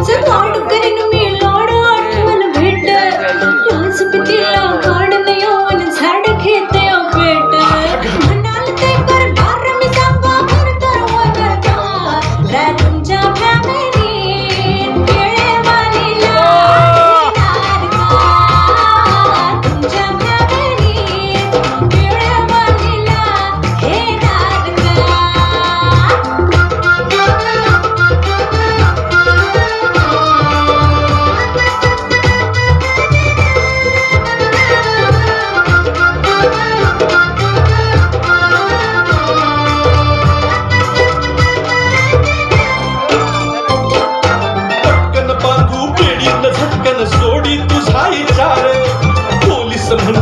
করছে তো আমার টুকে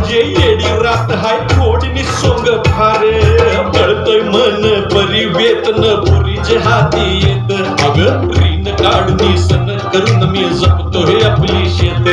म्हणजे येडी रात हाय थोडीनी सोंग फारे कळतोय मन परी वेतन पुरीचे हाती येत. अग रीन काढून सन करून मी जपतोय आपली शेत.